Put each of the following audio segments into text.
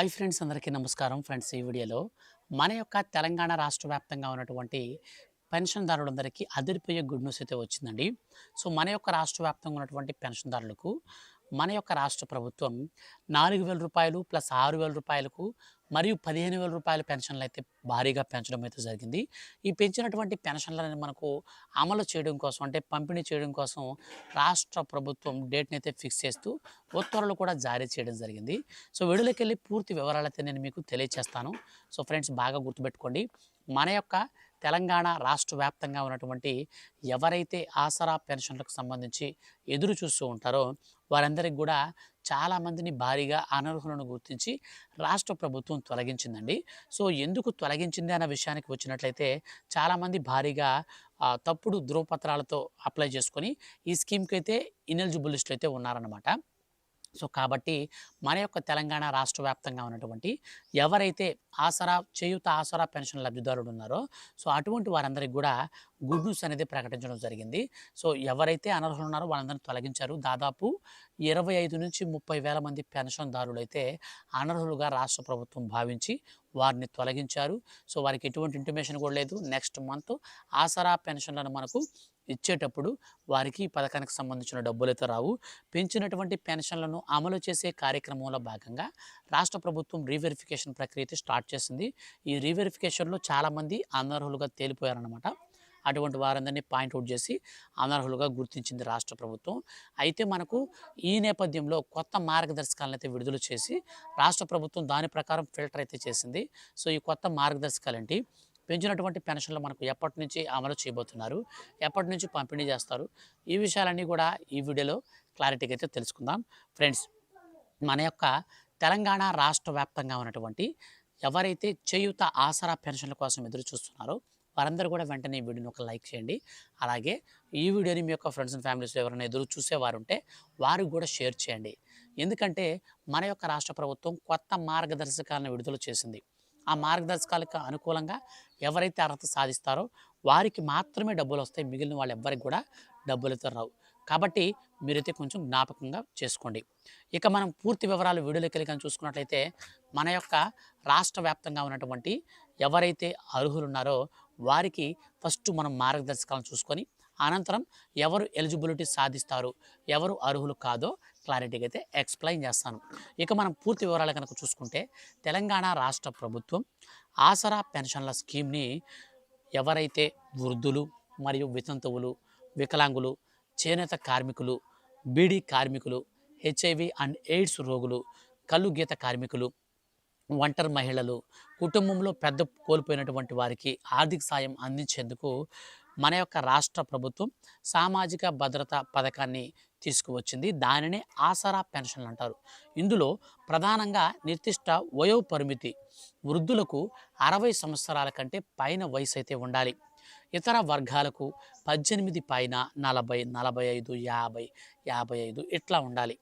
Hi friends అందరికీ నమస్కారం friends ఈ వీడియోలో మన యొక్క తెలంగాణ రాష్ట్ర వ్యాప్తంగా ఉన్నటువంటి పెన్షన్దారులందరికీ అదిరిపోయే గుడ్ న్యూస్ అయితే వచ్చిందండి. సో మన యొక్క రాష్ట్ర వ్యాప్తంగా ఉన్నటువంటి పెన్షన్దారులకు మన యొక్క రాష్ట్ర ప్రభుత్వం నాలుగు వేల రూపాయలు ప్లస్ ఆరు వేల రూపాయలకు మరియు పదిహేను వేల రూపాయల పెన్షన్లు అయితే భారీగా పెంచడం అయితే జరిగింది. ఈ పెంచినటువంటి పెన్షన్లను మనకు అమలు చేయడం కోసం అంటే పంపిణీ చేయడం కోసం రాష్ట్ర ప్రభుత్వం డేట్ని అయితే ఫిక్స్ చేస్తూ ఉత్తర్వులు కూడా జారీ చేయడం జరిగింది. సో వీడియోలోకి వెళ్ళి పూర్తి వివరాలు అయితే నేను మీకు తెలియజేస్తాను సో ఫ్రెండ్స్ బాగా గుర్తుపెట్టుకోండి. మన యొక్క తెలంగాణ రాష్ట్ర వ్యాప్తంగా ఉన్నటువంటి ఎవరైతే ఆసరా పెన్షన్లకు సంబంధించి ఎదురు చూస్తూ ఉంటారో వారందరికీ కూడా చాలామందిని భారీగా అనర్హులను గుర్తించి రాష్ట్ర ప్రభుత్వం తొలగించిందండి. సో ఎందుకు తొలగించింది అన్న విషయానికి వచ్చినట్లయితే చాలామంది భారీగా తప్పుడు ధృవపత్రాలతో అప్లై చేసుకొని ఈ స్కీమ్కి అయితే ఇనెలిజిబుల్ లిస్టులు అయితే ఉన్నారన్నమాట. సో కాబట్టి మన యొక్క తెలంగాణ రాష్ట్ర వ్యాప్తంగా ఉన్నటువంటి ఎవరైతే ఆసరా చేయుత ఆసరా పెన్షన్ లబ్ధిదారులు ఉన్నారో సో అటువంటి వారందరికీ కూడా గుడ్ న్యూస్ అనేది ప్రకటించడం జరిగింది. సో ఎవరైతే అనర్హులు ఉన్నారో వాళ్ళందరినీ తొలగించారు. దాదాపు ఇరవై ఐదు నుంచి ముప్పై వేల మంది పెన్షన్దారులు అయితే అనర్హులుగా రాష్ట్ర ప్రభుత్వం భావించి వారిని తొలగించారు. సో వారికి ఎటువంటి ఇంటిమేషన్ కూడా లేదు. నెక్స్ట్ మంత్ ఆసరా పెన్షన్లను మనకు ఇచ్చేటప్పుడు వారికి ఈ పథకానికి సంబంధించిన డబ్బులైతే రావు. పెంచినటువంటి పెన్షన్లను అమలు చేసే కార్యక్రమంలో భాగంగా రాష్ట్ర ప్రభుత్వం రీవెరిఫికేషన్ ప్రక్రియ అయితే స్టార్ట్ చేసింది. ఈ రీవెరిఫికేషన్లో చాలామంది అనర్హులుగా తేలిపోయారనమాట అటువంటి వారందరినీ పాయింట్అవుట్ చేసి అనర్హులుగా గుర్తించింది రాష్ట్ర ప్రభుత్వం. అయితే మనకు ఈ నేపథ్యంలో కొత్త మార్గదర్శకాలను అయితే విడుదల చేసి రాష్ట్ర ప్రభుత్వం దాని ప్రకారం ఫిల్టర్ అయితే చేసింది. సో ఈ కొత్త మార్గదర్శకాలు ఏంటి పెంచినటువంటి పెన్షన్లు మనకు ఎప్పటి నుంచి అమలు చేయబోతున్నారు ఎప్పటి నుంచి పంపిణీ చేస్తారు ఈ విషయాలన్నీ కూడా ఈ వీడియోలో క్లారిటీగా అయితే తెలుసుకుందాం. ఫ్రెండ్స్ మన యొక్క తెలంగాణ రాష్ట్ర వ్యాప్తంగా ఉన్నటువంటి ఎవరైతే చేయుత ఆసరా పెన్షన్ల కోసం ఎదురు చూస్తున్నారో వారందరూ కూడా వెంటనే ఈ వీడియోని ఒక లైక్ చేయండి. అలాగే ఈ వీడియోని మీ యొక్క ఫ్రెండ్స్ అండ్ ఫ్యామిలీస్లో ఎవరైనా ఎదురు చూసేవారు ఉంటే వారికి కూడా షేర్ చేయండి. ఎందుకంటే మన యొక్క రాష్ట్ర ప్రభుత్వం కొత్త మార్గదర్శకాలను విడుదల చేసింది. ఆ మార్గదర్శకాలకు అనుకూలంగా ఎవరైతే అర్హత సాధిస్తారో వారికి మాత్రమే డబ్బులు వస్తాయి మిగిలిన వాళ్ళు ఎవ్వరికి కూడా డబ్బులతో రావు. కాబట్టి మీరైతే కొంచెం జ్ఞాపకంగా చేసుకోండి. ఇక మనం పూర్తి వివరాలు వీడియోలోకి వెళ్ళి కానీ చూసుకున్నట్లయితే మన యొక్క రాష్ట్ర వ్యాప్తంగా ఉన్నటువంటి ఎవరైతే అర్హులు ఉన్నారో వారికి ఫస్ట్ మనం మార్గదర్శకాలను చూసుకొని అనంతరం ఎవరు ఎలిజిబిలిటీ సాధిస్తారు ఎవరు అర్హులు కాదో క్లారిటీగా అయితే ఎక్స్ప్లెయిన్ చేస్తాను. ఇక మనం పూర్తి వివరాలు కనుక చూసుకుంటే తెలంగాణ రాష్ట్ర ప్రభుత్వం ఆసరా పెన్షన్ల స్కీమ్ని ఎవరైతే వృద్ధులు మరియు వితంతువులు వికలాంగులు చేనేత కార్మికులు బీడీ కార్మికులు హెచ్ఐవి అండ్ ఎయిడ్స్ రోగులు కళ్ళు గీత కార్మికులు ఒంటరి మహిళలు కుటుంబంలో పెద్ద కోల్పోయినటువంటి వారికి ఆర్థిక సాయం అందించేందుకు మన యొక్క రాష్ట్ర ప్రభుత్వం సామాజిక భద్రత పథకాన్ని తీసుకువచ్చింది. దానినే ఆసరా పెన్షన్లు అంటారు. ఇందులో ప్రధానంగా నిర్దిష్ట వయో పరిమితి వృద్ధులకు అరవై సంవత్సరాల కంటే పైన వయసు అయితే ఉండాలి. ఇతర వర్గాలకు పద్దెనిమిది పైన నలభై నలభై ఐదు యాభై యాభై ఐదు ఇట్లా ఉండాలి.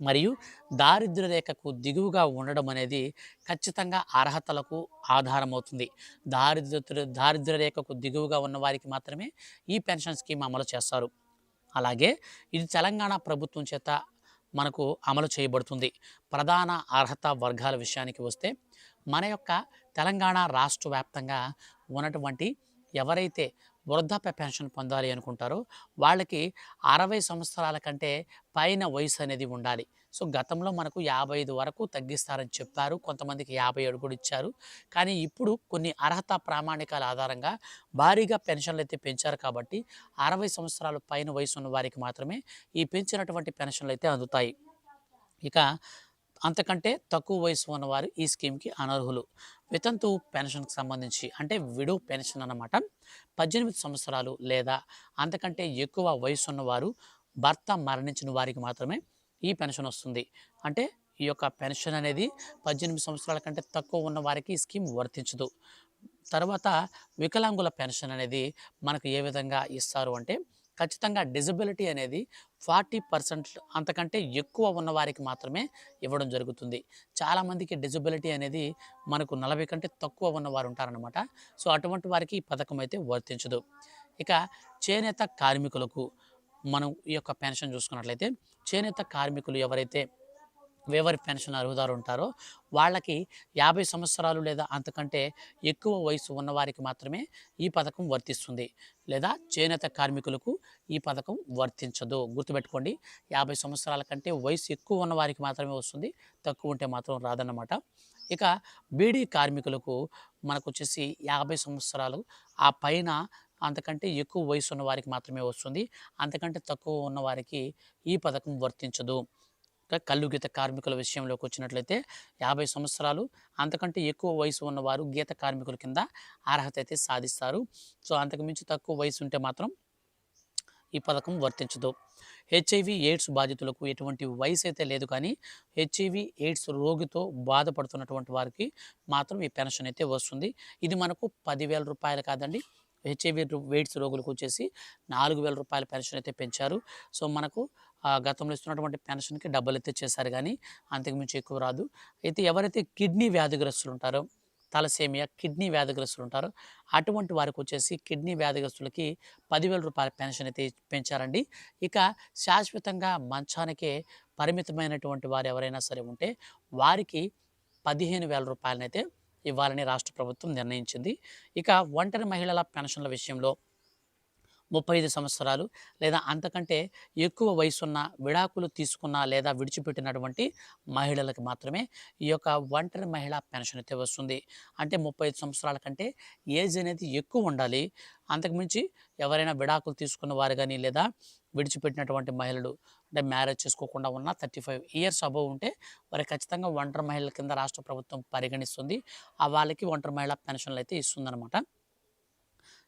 మరియు దారిద్ర్య రేఖకు దిగువగా ఉండడం అనేది ఖచ్చితంగా అర్హతలకు ఆధారమవుతుంది. దారిద్ర్య దారిద్ర్య రేఖకు దిగువగా ఉన్న వారికి మాత్రమే ఈ పెన్షన్ స్కీమ్ అమలు చేస్తారు. అలాగే ఇది తెలంగాణ ప్రభుత్వం చేత మనకు అమలు చేయబడుతుంది. ప్రధాన అర్హత వర్గాల విషయానికి వస్తే మన యొక్క తెలంగాణ రాష్ట్ర వ్యాప్తంగా ఉన్నటువంటి ఎవరైతే వృద్ధాప్య పెన్షన్ పొందాలి అనుకుంటారో. వాళ్ళకి అరవై సంవత్సరాల కంటే పైన వయసు అనేది ఉండాలి. సో గతంలో మనకు యాభై ఐదు వరకు తగ్గిస్తారని చెప్పారు. కొంతమందికి యాభై ఏడు కూడా ఇచ్చారు. కానీ ఇప్పుడు కొన్ని అర్హత ప్రామాణికాల ఆధారంగా భారీగా పెన్షన్లు అయితే పెంచారు కాబట్టి అరవై సంవత్సరాలు పైన వయసు ఉన్న వారికి మాత్రమే ఈ పెంచినటువంటి పెన్షన్లు అయితే అందుతాయి. ఇక అంతకంటే తక్కువ వయసు ఉన్నవారు ఈ స్కీమ్కి అనర్హులు. వితంతు పెన్షన్కి సంబంధించి అంటే విడో పెన్షన్ అన్నమాట. పద్దెనిమిది సంవత్సరాలు లేదా అంతకంటే ఎక్కువ వయసు ఉన్నవారు భర్త మరణించిన వారికి మాత్రమే ఈ పెన్షన్ వస్తుంది. అంటే ఈ యొక్క పెన్షన్ అనేది పద్దెనిమిది సంవత్సరాల కంటే తక్కువ ఉన్న వారికి ఈ స్కీమ్ వర్తించదు. తర్వాత వికలాంగుల పెన్షన్ అనేది మనకు ఏ విధంగా ఇస్తారు అంటే ఖచ్చితంగా డిజబిలిటీ అనేది ఫార్టీ పర్సెంట్ అంతకంటే ఎక్కువ ఉన్న వారికి మాత్రమే ఇవ్వడం జరుగుతుంది. చాలామందికి డిజబిలిటీ అనేది మనకు నలభై కంటే తక్కువ ఉన్నవారు ఉంటారనమాట సో అటువంటి వారికి ఈ పథకం అయితే వర్తించదు. ఇక చేనేత కార్మికులకు మనం ఈ యొక్క పెన్షన్ చూసుకున్నట్లయితే చేనేత కార్మికులు ఎవరైతే వేవర్ పెన్షన్ అర్హుదారు ఉంటారో వాళ్ళకి యాభై సంవత్సరాలు లేదా అంతకంటే ఎక్కువ వయసు ఉన్నవారికి మాత్రమే ఈ పథకం వర్తిస్తుంది లేదా చేనేత కార్మికులకు ఈ పథకం వర్తించదు. గుర్తుపెట్టుకోండి యాభై సంవత్సరాల కంటే వయసు ఎక్కువ ఉన్నవారికి మాత్రమే వస్తుంది తక్కువ ఉంటే మాత్రం రాదన్నమాట. ఇక బీడీ కార్మికులకు మనకు వచ్చేసి యాభై సంవత్సరాలు ఆ పైన అంతకంటే ఎక్కువ వయసు ఉన్న వారికి మాత్రమే వస్తుంది అంతకంటే తక్కువ ఉన్న వారికి ఈ పథకం వర్తించదు. కళ్ళు గీత కార్మికుల విషయంలోకి వచ్చినట్లయితే యాభై సంవత్సరాలు అంతకంటే ఎక్కువ వయసు ఉన్నవారు గీత కార్మికుల కింద అర్హత అయితే సాధిస్తారు. సో అంతకు మించి తక్కువ వయసు ఉంటే మాత్రం ఈ పథకం వర్తించదు. హెచ్ఐవి ఎయిడ్స్ బాధితులకు ఎటువంటి వయసు అయితే లేదు కానీ హెచ్ఐవి ఎయిడ్స్ రోగితో బాధపడుతున్నటువంటి వారికి మాత్రం ఈ పెన్షన్ అయితే వస్తుంది. ఇది మనకు పదివేల రూపాయలు కాదండి. హెచ్ఐవి ఎయిడ్స్ రోగులకు వచ్చేసి నాలుగు వేల రూపాయల పెన్షన్ అయితే పెంచారు. సో మనకు ఆ, గతంలో ఇస్తున్నటువంటి పెన్షన్కి డబ్బులు అయితే చేశారు కానీ అంతకుమించి ఎక్కువ రాదు. అయితే ఎవరైతే కిడ్నీ వ్యాధిగ్రస్తులు ఉంటారో తలసేమియా కిడ్నీ వ్యాధిగ్రస్తులు ఉంటారో అటువంటి వారికి వచ్చేసి కిడ్నీ వ్యాధిగ్రస్తులకి పదివేల రూపాయల పెన్షన్ అయితే పెంచారండి. ఇక శాశ్వతంగా మంచానికే పరిమితమైనటువంటి వారు ఎవరైనా సరే ఉంటే వారికి పదిహేను వేల రూపాయలనైతే ఇవ్వాలని రాష్ట్ర ప్రభుత్వం నిర్ణయించింది. ఇక ఒంటరి మహిళల పెన్షన్ల విషయంలో ముప్పై ఐదు సంవత్సరాలు లేదా అంతకంటే ఎక్కువ వయసున్న విడాకులు తీసుకున్న లేదా విడిచిపెట్టినటువంటి మహిళలకు మాత్రమే ఈ యొక్క ఒంటరి మహిళా పెన్షన్ అయితే వస్తుంది. అంటే ముప్పై ఐదు సంవత్సరాల కంటే ఏజ్ అనేది ఎక్కువ ఉండాలి. అంతకుమించి ఎవరైనా విడాకులు తీసుకున్న వారు కానీ లేదా విడిచిపెట్టినటువంటి మహిళలు అంటే మ్యారేజ్ చేసుకోకుండా ఉన్న థర్టీ ఫైవ్ ఇయర్స్ అబవ్ ఉంటే వారికి ఖచ్చితంగా ఒంటరి మహిళల కింద రాష్ట్ర ప్రభుత్వం పరిగణిస్తుంది. ఆ వాళ్ళకి ఒంటరి మహిళా పెన్షన్లు అయితే ఇస్తుందన్నమాట.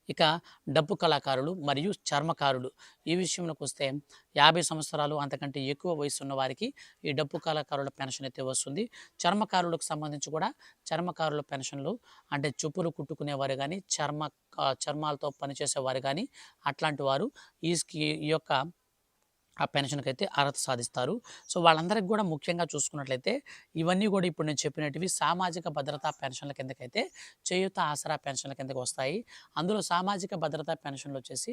ఇక డప్పు కళాకారులు మరియు చర్మకారులు. ఈ విషయంలోకి వస్తే యాభై సంవత్సరాలు అంతకంటే ఎక్కువ వయసు ఉన్న వారికి ఈ డప్పు కళాకారుల పెన్షన్ అయితే వస్తుంది. చర్మకారులకు సంబంధించి కూడా చర్మకారుల పెన్షన్లు అంటే చెప్పులు కుట్టుకునేవారు కానీ చర్మ చర్మాలతో పనిచేసేవారు కానీ అట్లాంటి వారు ఈ ఈ యొక్క ఆ పెన్షన్కి అయితే అర్హత సాధిస్తారు. సో వాళ్ళందరికీ కూడా ముఖ్యంగా చూసుకున్నట్లయితే ఇవన్నీ కూడా ఇప్పుడు నేను చెప్పినటివి సామాజిక భద్రతా పెన్షన్ల కిందకైతే చేయూత ఆసరా పెన్షన్ల కిందకి వస్తాయి. అందులో సామాజిక భద్రతా పెన్షన్లు వచ్చేసి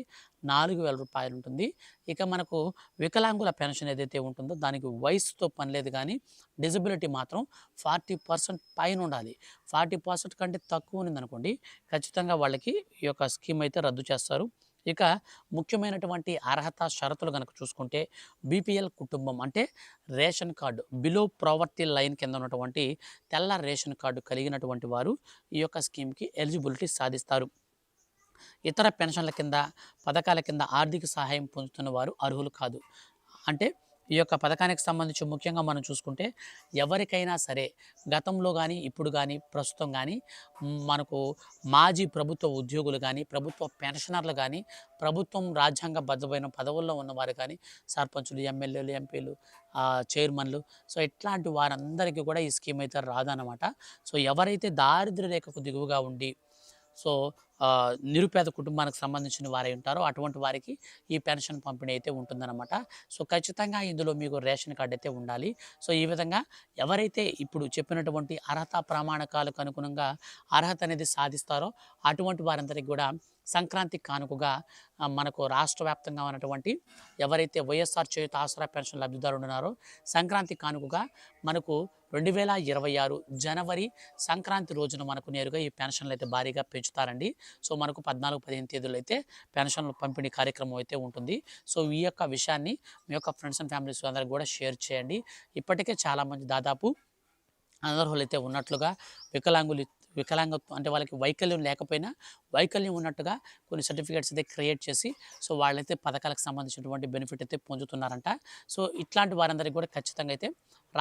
నాలుగు వేల రూపాయలు ఉంటుంది. ఇక మనకు వికలాంగుల పెన్షన్ ఏదైతే ఉంటుందో దానికి వయసుతో పని లేదు కానీ డిజబిలిటీ మాత్రం ఫార్టీ పర్సెంట్ పైన ఉండాలి. ఫార్టీ పర్సెంట్ కంటే తక్కువ ఉందనుకోండి ఖచ్చితంగా వాళ్ళకి ఈ యొక్క స్కీమ్ అయితే రద్దు చేస్తారు. ఇక ముఖ్యమైనటువంటి అర్హత షరతులు కనుక చూసుకుంటే బీపీఎల్ కుటుంబం అంటే ration card below poverty line కింద ఉన్నటువంటి తెల్ల రేషన్ కార్డు కలిగినటువంటి వారు ఈ యొక్క స్కీమ్కి ఎలిజిబిలిటీ సాధిస్తారు. ఇతర పెన్షన్ల కింద పథకాల కింద ఆర్థిక సహాయం పొందుతున్న వారు అర్హులు కాదు. అంటే ఈ యొక్క పథకానికి సంబంధించి ముఖ్యంగా మనం చూసుకుంటే ఎవరికైనా సరే గతంలో కానీ ఇప్పుడు కానీ ప్రస్తుతం కానీ మనకు మాజీ ప్రభుత్వ ఉద్యోగులు కానీ ప్రభుత్వ పెన్షనర్లు కానీ ప్రభుత్వం రాజ్యాంగ బద్దమైన పదవుల్లో ఉన్నవారు కానీ సర్పంచులు ఎమ్మెల్యేలు ఎంపీలు చైర్మన్లు సో ఇట్లాంటి వారందరికీ కూడా ఈ స్కీమ్ అయితే రాదనమాట సో ఎవరైతే దారిద్ర్య రేఖకు దిగువగా ఉండి సో నిరుపేద కుటుంబానికి సంబంధించిన వారై ఉంటారో అటువంటి వారికి ఈ పెన్షన్ పంపిణీ అయితే ఉంటుందన్నమాట. సో ఖచ్చితంగా ఇందులో మీకు రేషన్ కార్డు అయితే ఉండాలి. సో ఈ విధంగా ఎవరైతే ఇప్పుడు చెప్పినటువంటి అర్హత ప్రమాణకాలకు అనుగుణంగా అర్హత అనేది సాధిస్తారో అటువంటి వారందరికీ కూడా సంక్రాంతి కానుకగా మనకు రాష్ట్ర వ్యాప్తంగా ఉన్నటువంటి ఎవరైతే వైఎస్ఆర్ చేయుత ఆసరా పెన్షన్ లబ్ధిదారులు ఉన్నారో సంక్రాంతి కానుకగా మనకు రెండు వేల ఇరవై ఆరు జనవరి సంక్రాంతి రోజున మనకు నేరుగా ఈ పెన్షన్లు అయితే భారీగా పెంచుతారండి. సో మనకు పద్నాలుగు పదిహేను తేదీలు అయితే పెన్షన్లు పంపిణీ కార్యక్రమం అయితే ఉంటుంది. సో ఈ యొక్క విషయాన్ని మీ యొక్క ఫ్రెండ్స్ అండ్ ఫ్యామిలీస్ అందరికి కూడా షేర్ చేయండి. ఇప్పటికే చాలామంది దాదాపు అనర్హులు అయితే ఉన్నట్లుగా వికలాంగులు వికలాంగత్వం అంటే వాళ్ళకి వైకల్యం లేకపోయినా వైకల్యం ఉన్నట్టుగా కొన్ని సర్టిఫికేట్స్ అయితే క్రియేట్ చేసి సో వాళ్ళైతే పథకాలకు సంబంధించినటువంటి బెనిఫిట్ అయితే పొందుతున్నారంట. సో ఇట్లాంటి వారందరికీ కూడా ఖచ్చితంగా అయితే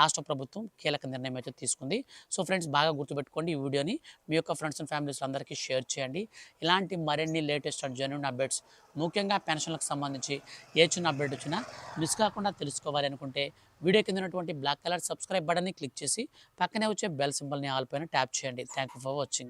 రాష్ట్ర ప్రభుత్వం కీలక నిర్ణయం అయితే తీసుకుంది. సో ఫ్రెండ్స్ బాగా గుర్తుపెట్టుకోండి ఈ వీడియోని. మీ యొక్క ఫ్రెండ్స్ అండ్ ఫ్యామిలీస్ అందరికీ షేర్ చేయండి. ఇలాంటి మరిన్ని లేటెస్ట్ అండ్ జెన్యున్ అప్డేట్స్ ముఖ్యంగా పెన్షన్లకు సంబంధించి ఏ చిన్న అప్డేట్ వచ్చినా మిస్ కాకుండా తెలుసుకోవాలి అనుకుంటే వీడియో కింద ఉన్నటువంటి బ్లాక్ కలర్ సబ్స్క్రైబ్ బటన్ని క్లిక్ చేసి పక్కనే వచ్చే బెల్ సింబల్ని ఆల్ పైన ట్యాప్ చేయండి. Thank you for watching.